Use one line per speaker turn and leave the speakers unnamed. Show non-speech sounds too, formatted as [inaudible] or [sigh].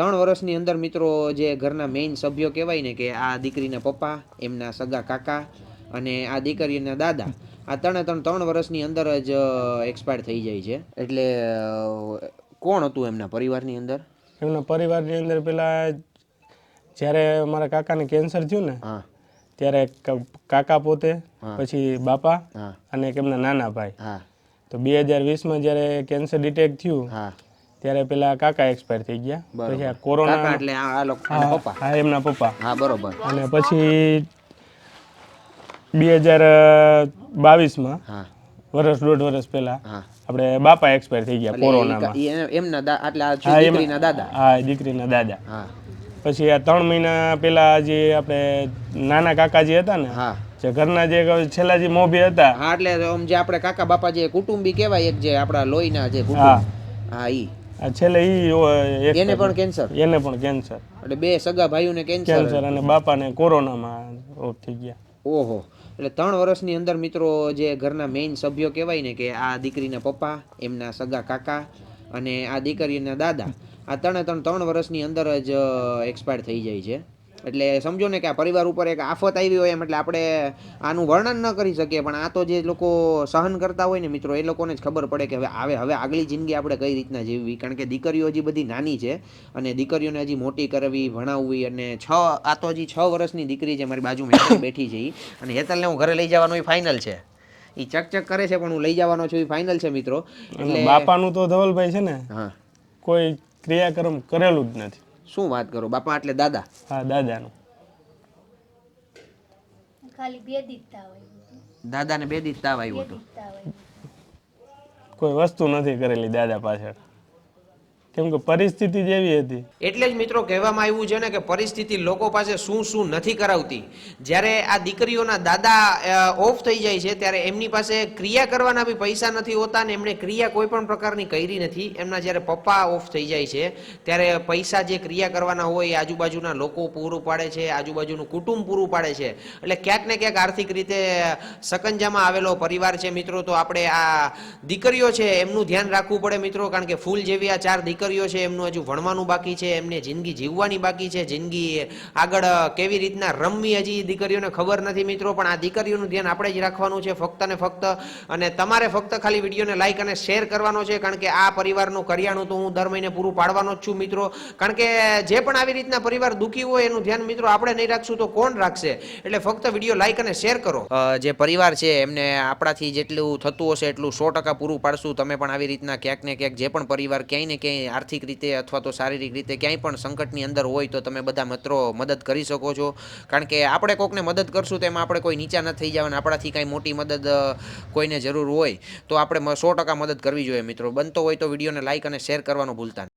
ત્રણ વર્ષની અંદર મિત્રો જે ઘરના મેઇન સભ્યો કહેવાય ને કે આ દીકરીના પપ્પા એમના સગા કાકા અને આ દીકરીના દાદા આ ત્રણે ત્રણ ત્રણ વર્ષની અંદર જ એક્સપાયર થઈ જાય છે. એટલે કોણ હતું એમના પરિવારની અંદર?
એમના પરિવારની અંદર પેલા જ્યારે મારા કાકાને કેન્સર થયું ને
હા.
ત્યારે કાકા પોતે પછી બાપા અને એક એમના નાના ભાઈ.
હા.
તો બે હજાર વીસમાં જ્યારે કેન્સર ડિટેક્ટ થયું
હા.
ત્યારે પેલા કાકા એક્સપાયર થઈ ગયા. પછી આ કોરોના
એટલે આ લોકો પપ્પા?
હા એમના પપ્પા.
હા બરોબર.
અને પછી બે હજાર બાવીસમાં
હા.
વર્ષ દોઢ વર્ષ પહેલા
હા.
આપણે બાપા એક્સપાયર થઈ ગયા કોરોનામાં.
એમના એટલે આ દીકરીના દાદા?
હા દીકરીના દાદા.
હા.
પછી આ ત્રણ મહિના પહેલા જે આપણે નાના કાકાજી હતા ને જે ઘરના જે છેલ્લા જે મોભી હતા.
હા એટલે જે આપણે કાકા બાપા જે કુટુંબી કહેવાય એક જે આપણા લોહીના જે
હા.
કુટુંબ હા ઈ.
છેલ્લે ઈ
એને પણ કેન્સર
એને પણ કેન્સર
એટલે બે સગા ભાઈઓને કેન્સર
કેન્સર અને બાપાને કોરોનામાં ઓફ થઈ ગયા.
ઓહો. એટલે ત્રણ વર્ષની અંદર મિત્રો જે ઘરના મેઇન સભ્યો કહેવાય ને કે આ દીકરીના પપ્પા એમના સગા કાકા અને આ દીકરીના દાદા આ ત્રણે ત્રણ ત્રણ વર્ષની અંદર જ એક્સપાયર થઈ જાય છે. એટલે સમજો ને કે આ પરિવાર ઉપર એક આફત આવી હોય એમ એટલે આપણે આનું વર્ણન ન કરી શકીએ. પણ આ તો જે લોકો સહન કરતા હોય ને મિત્રો એ લોકોને જ ખબર પડે કે હવે આવે હવે આગલી જિંદગી આપણે કઈ રીતના જીવવી? કારણ કે દીકરીઓ હજી બધી નાની છે અને દીકરીઓને હજી મોટી કરવી ભણાવવી અને છ આ તો હજી છ વર્ષની દીકરી છે મારી બાજુમાં હેતલ [coughs] બેઠી છે એ અને હેતલને હું ઘરે લઈ જવાનો એ ફાઇનલ છે. એ ચકચક કરે છે પણ હું લઈ જવાનો છું એ ફાઇનલ છે મિત્રો.
એટલે બાપાનું તો ધવલભાઈ છે ને
હા.
કોઈ ક્રિયાક્રમ કરેલું જ નથી.
શું વાત કરો? બાપા એટલે દાદા.
હા દાદાનું.
ખાલી બે દીધતા હોય
દાદાને બે દીધ તાવ આવ્યો હતો.
કોઈ વસ્તુ નથી કરેલી દાદા પાછળ. કેમ પરિસ્થિતિ જેવી હતી.
એટલે જ મિત્રો કહેવામાં આવ્યું છે ને કે પરિસ્થિતિ લોકો પાસે શું શું નથી કરાવતી. જ્યારે આ દીકરીઓના દાદા ઓફ થઈ જાય છે, ત્યારે એમની પાસે ક્રિયા કરવાના બી પૈસા નથી હોતા ને એમણે ક્રિયા કોઈ પણ પ્રકારની કરી નથી. એમના જ્યારે પપ્પા ઓફ થઈ જાય છે, ત્યારે પૈસા જે ક્રિયા કરવાના હોય એ આજુબાજુના લોકો પૂરું પાડે છે, આજુબાજુનું કુટુંબ પૂરું પાડે છે. એટલે ક્યાંક ને ક્યાંક આર્થિક રીતે સકંજામાં આવેલો પરિવાર છે મિત્રો, તો આપણે આ દીકરીઓ છે એમનું ધ્યાન રાખવું પડે મિત્રો, કારણ કે ફૂલ જેવી આ ચાર દીકરીઓ છે, એમનું હજુ ભણવાનું બાકી છે, એમને જિંદગી જીવવાની બાકી છે, જિંદગી આગળ કેવી રીતના રમવી હજી દીકરીઓને ખબર નથી મિત્રો, પણ આ દીકરીઓનું ધ્યાન આપણે જ રાખવાનું છે ફક્ત ને ફક્ત. અને તમારે ફક્ત ખાલી વિડીયોને લાઈક અને શેર કરવાનો છે, કારણ કે આ પરિવારનું કરિયાણું તો હું દર મહિને પૂરું પાડવાનો જ છું મિત્રો. કારણ કે જે પણ આવી રીતના પરિવાર દુઃખી હોય એનું ધ્યાન મિત્રો આપણે નહીં રાખશું તો કોણ રાખશે? એટલે ફક્ત વીડિયો લાઈક અને શેર કરો. જે પરિવાર છે, એમને આપણાથી જેટલું થતું હશે એટલું સો ટકા પૂરું પાડશું. તમે પણ આવી રીતના ક્યાંક ને ક્યાંક જે પણ પરિવાર ક્યાંય ને ક્યાંય આર્થિક રીતે અથવા તો શારીરિક રીતે ક્યાંય પણ સંકટની અંદર હોય તો તમે બધા મિત્રો મદદ કરી શકો છો. કારણ કે આપણે કોકને મદદ કરશું તો એમાં આપણે કોઈ નીચા ન થઈ જવાના, આપણાથી કાંઈ મોટી મદદ કોઈને જરૂર હોય તો આપણે સો ટકા મદદ કરવી જોઈએ મિત્રો. બનતો હોય તો વિડીયોને લાઇક અને શેર કરવાનું ભૂલતા